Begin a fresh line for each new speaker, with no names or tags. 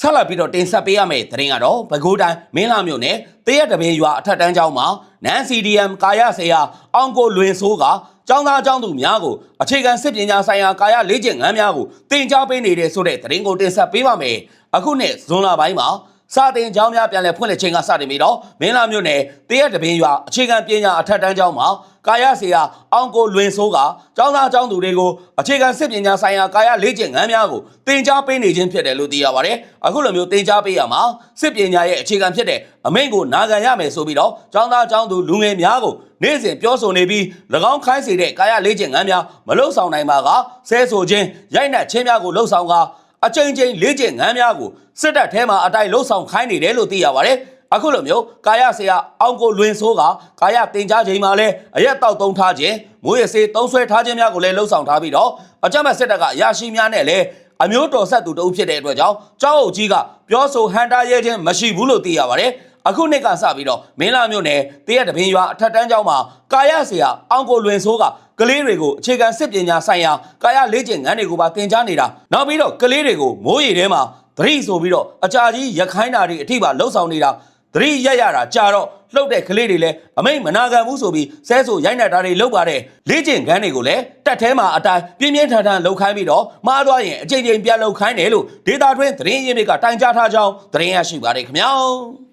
ဆက်လက်ပြီးတော့တင်ဆက်ပေးရမယ့်သတင်းကတော့ပဲခူးတိုင်းမင်းလာမြို့နယ်တရက်တပင်းရွာအထက်တန်းကျောင်းမှာနန် CDM ကာယဆရာအောင်ကိုလွင်ဆိုးကကျောင်းသားကျောင်းသူများကိုအခြေခံစစ်ပညာဆိုင်ရာကာယလေ့ကျင့်ခန်းများကိုတင် जा ပေးနေတဲ့ဆိုတဲ့သတင်းကိုတင်ဆက်ပေးပါမယ်အခုနှစ်ဇွန်လပိုင်းမှာ စာတင်ကျောင်းများပြန်လည်ဖွင့်လှစ်ခြင်းကစတင်ပြီးတော့မင်းလာမြို့နယ်တရက်တပင်းရွာအခြေခံပညာအထက်တန်းကျောင်းမှာကာယဆရာအောင်ကိုလွင်ဆိုးကကျောင်းသားကျောင်းသူတွေကိုအခြေခံစစ်ပညာဆိုင်ရာကာယလေ့ကျင့်ခန်းများကိုတင် जा ပေးနေခြင်းဖြစ်တယ်လို့သိရပါတယ်အခုလိုမျိုးတင် जा ပေးရမှာစစ်ပညာရဲ့အခြေခံဖြစ်တဲ့အမိန့်ကိုနာခံရမယ်ဆိုပြီးတော့ကျောင်းသားကျောင်းသူလူငယ်များကိုနေ့စဉ်ပြောဆိုနေပြီး၎င်းခိုင်းစေတဲ့ကာယလေ့ကျင့်ခန်းများမလုံဆောင်နိုင်ပါကဆဲဆိုခြင်းရိုက်နှက်ခြင်းများကိုလှုပ်ဆောင်က အချိန်ချင်းလေ့ကျင့်ခန်းများကိုစစ်တပ်ထဲမှာအတိုင်းလှုပ်ဆောင်ခိုင်းနေတယ်လို့သိရပါတယ်အခုလိုမျိုးကာယဆရာအောင်ကိုလွင်ဆိုးကကာယတင် जा ချိန်မှာလဲအရက်တောက်သုံးထားခြင်းမွေးရစေးသုံးဆွဲထားခြင်းများကိုလည်းလှုပ်ဆောင်ထားပြီးတော့အကြမ်းမဲ့စစ်တပ်ကအရာရှိများနဲ့လည်းအမျိုးတော်ဆက်သူတဦးဖြစ်တဲ့အတွက်ကြောင့်ကျောင်းအုပ်ကြီးကပြောဆိုဟန်တာရဲခြင်းမရှိဘူးလို့သိရပါတယ် အခုနှစ်ကစပြီးတော့မင်းလာမြို့နယ်တရက်တပင်းရွာအထက်တန်းကျောင်းမှာကာယဆရာအောင်ကိုလွင်ဆိုးကကလေးတွေကိုအခြေခံစစ်ပညာဆိုင်ရာကာယလေ့ကျင့်ခန်းတွေကိုပါသင်ကြားနေတာနောက်ပြီးတော့ကလေးတွေကိုမိုးရီထဲမှာသတိဆိုပြီးတော့အကြာကြီးရခိုင်းတာတွေအထိပါလှုပ်ဆောင်နေတာသတိရက်ရတာကြာတော့လှုပ်တဲ့ကလေးတွေလည်းအမိတ်မနာခံဘူးဆိုပြီးဆဲဆိုရိုက်နှက်တာတွေလုပ်ပါတဲ့လေ့ကျင့်ခန်းတွေကိုလည်းတက်ထဲမှာအတိုင်းပြင်းပြင်းထန်ထန်လှုပ်ခိုင်းပြီးတော့မှားသွားရင်အချိန်ချင်းပြန်လှုပ်ခိုင်းတယ်လို့ဒေတာတွင်းသတင်းရင်းမြစ်ကတိုင်ကြားထားကြောင်းသတင်းရရှိပါတယ်ခင်ဗျာ